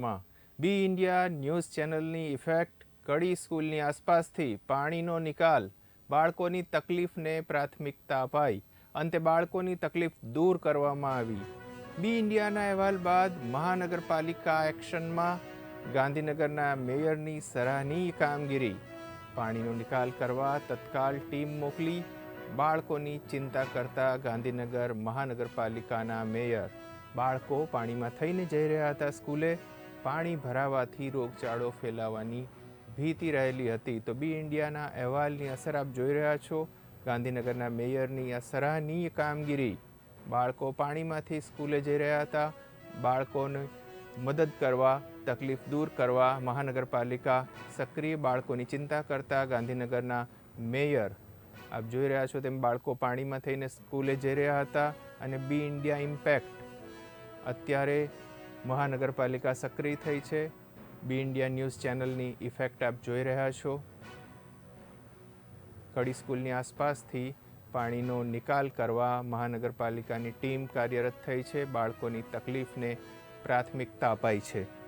માં. B India news ચેનલની effect, Kadi સ્કૂલની આસપાસથી પાણીનો નિકાલ, બાળકોની તકલીફને પ્રાથમિકતા અપાઈ. અંતે બાળકોની તકલીફ દૂર કરવામાં આવી. બી ઇન્ડિયાના અહેવાલ બાદ મહાનગરપાલિકા એક્શનમાં ગાંધીનગરના મેયરની સરાહનીય કામગીરી. પાણીનો નિકાલ કરવા તત્કાલ ટીમ મોકલી, બાળકોની ચિંતા કરતા ગાંધીનગર મહાનગરપાલિકાના મેયર. બાળકો પાણીમાં થઈને જઈ રહ્યા હતા સ્કૂલે પાણી ભરાવાથી રોગચાળો ફેલાવાની ભીતિ રહેલી હતી. તો બી ઇન્ડિયાના અહેવાલની અસર આપ જોઈ રહ્યા છો. ગાંધીનગરના મેયરની આ સરાહનીય કામગીરી. બાળકો પાણીમાંથી સ્કૂલે જઈ રહ્યા હતા. બાળકોને મદદ કરવા, તકલીફ દૂર કરવા મહાનગરપાલિકા સક્રિય બાળકોની ચિંતા કરતા ગાંધીનગરના મેયર આપ જોઈ રહ્યા છો તેમ બાળકો પાણીમાં થઈને સ્કૂલે જઈ રહ્યા હતા અને બી ઇન્ડિયા ઇમ્પેક્ટ અત્યારે મહાનગરપાલિકા સક્રિય થઈ છે. બી ઇન્ડિયા ન્યૂઝ ચેનલની ઇફેક્ટ આપ જોઈ રહ્યા છો. કડી સ્કૂલની આસપાસથી પાણીનો નિકાલ કરવા મહાનગરપાલિકાની ટીમ કાર્યરત થઈ છે. બાળકોની તકલીફને પ્રાથમિકતા અપાઈ છે.